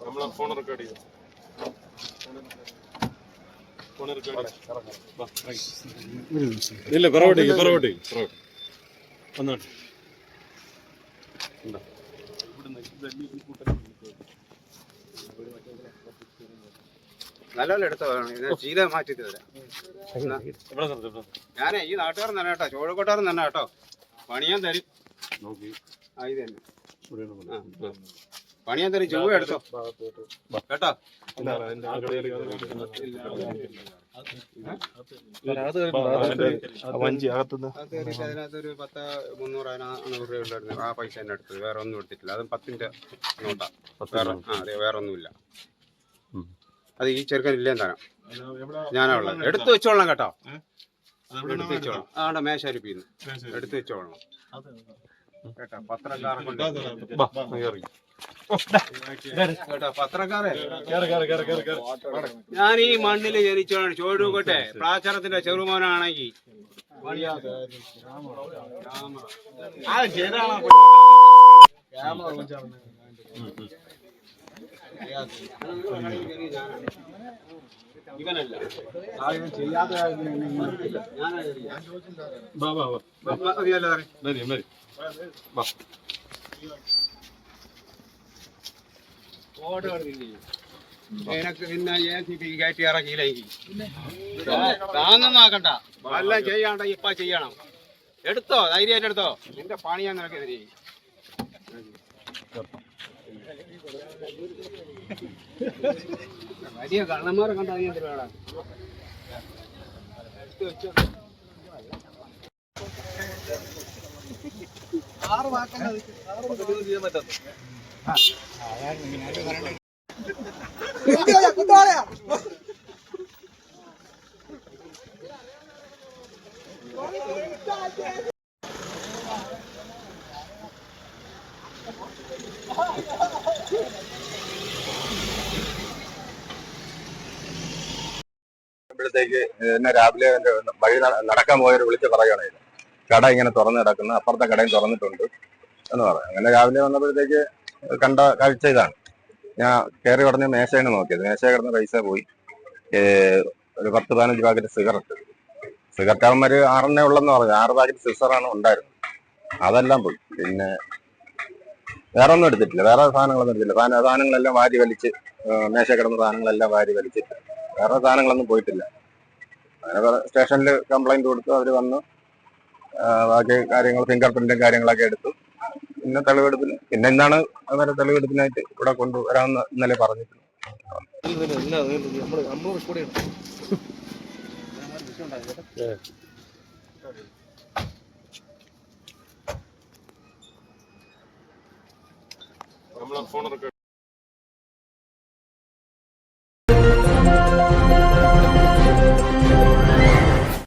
നമ്മളെ phone record record ഇല്ല പുറകോട്ടേക്ക് പുറകോട്ടേക്ക് പുറകോട്ട് വന്നോട്ടെ ഉണ്ടോ? നല്ലപോലെ എടുത്തോ ഇത് ശീല മാറ്റി തരാം. ഞാനേ ഈ നാട്ടുകാരൻ തന്നെ കേട്ടോ. തന്നെ കേട്ടോ. പണിയാൻ തരും. നോക്കി. ആ ഇത് തന്നെ. പണിയാൻ തരും. ചൊവ്വ എടുത്തോ. കേട്ടോ? അതിനകത്തൊരു പത്ത് മുന്നൂറ് അഞ്ഞൂറ് രൂപ ഉണ്ടായിരുന്നു ആ പൈസ തന്നെ എടുത്തത് വേറെ ഒന്നും എടുത്തിട്ടില്ല. അതും പത്തിന്റെ നോട്ടാ. വേറെ ആ അതെ വേറെ ഒന്നുമില്ല. അത് ഈ ചെറുക്കൻ ഇല്ലേ തരാം ഞാനാ ഉള്ളത്. എടുത്തു വെച്ചോളാം കേട്ടോ. എടുത്തു വെച്ചോളാം. ആണ്ട മേശാരിപ്പിന്ന് എടുത്തു വെച്ചോളാം. കേട്ടോ പത്രക്കാരെ കൊണ്ട്. ഞാൻ ഈ മണ്ണിൽ ജനിച്ചോളാം ചോഴൂക്കട്ടെ പ്രാചരത്തിന്റെ ചെറുമോനാണെങ്കിൽ ഇവനല്ല എല്ലാം ചെയ്യാണ്ട ഇപ്പ ചെയ്യണം എടുത്തോ ധൈര്യമായിട്ട് എടുത്തോ നിന്റെ പണിയാൻ നിനക്കെതിരെ വലിയ കള്ളന്മാരെ കണ്ട അറിയാൻ വേണം പ്പോഴത്തേക്ക് എന്നെ രാവിലെ എന്റെ വഴി നടക്കാൻ പോയവർ വിളിച്ച് പറയുകയാണെങ്കിൽ. കട ഇങ്ങനെ തുറന്ന് കിടക്കുന്നു. അപ്പുറത്തെ കടയും തുറന്നിട്ടുണ്ട് എന്ന് പറയാം. അങ്ങനെ രാവിലെ വന്നപ്പോഴത്തേക്ക് കണ്ട കാഴ്ച ഇതാണ്. ഞാൻ കയറി ഉടനെ മേശയാണ് നോക്കിയത് മേശ കിടന്ന പൈസ പോയി. ഒരു പത്ത് പതിനഞ്ച് പാക്കറ്റ് സിഗരറ്റ്. സിഗരറ്റ് അവന്മാർ ആറെണ്ണേ ഉള്ളെന്ന് പറഞ്ഞു. ആറ് പാക്കറ്റ് സിസറാണ് ഉണ്ടായിരുന്നത്. അതെല്ലാം പോയി. പിന്നെ വേറെ ഒന്നും എടുത്തിട്ടില്ല. വേറെ സാധനങ്ങളൊന്നും സാധന സാധനങ്ങളെല്ലാം വാരി വലിച്ച് മേശ കിടന്ന സാധനങ്ങളെല്ലാം വാരി വലിച്ചിട്ട് വേറെ സാധനങ്ങളൊന്നും പോയിട്ടില്ല. അങ്ങനെ സ്റ്റേഷനിൽ കംപ്ലൈന്റ് കൊടുത്തു അവർ വന്നു. ബാക്കി കാര്യങ്ങൾ ഫിംഗർ പ്രിന്റും കാര്യങ്ങളൊക്കെ എടുത്തു. പിന്നെ തെളിവെടുപ്പിന് പിന്നെ ഇന്നാണ് അവരെ തെളിവെടുപ്പിനായിട്ട് ഇവിടെ കൊണ്ടുവരാമെന്ന് ഇന്നലെ പറഞ്ഞിട്ടുണ്ട് നമ്മളെ ഫോൺ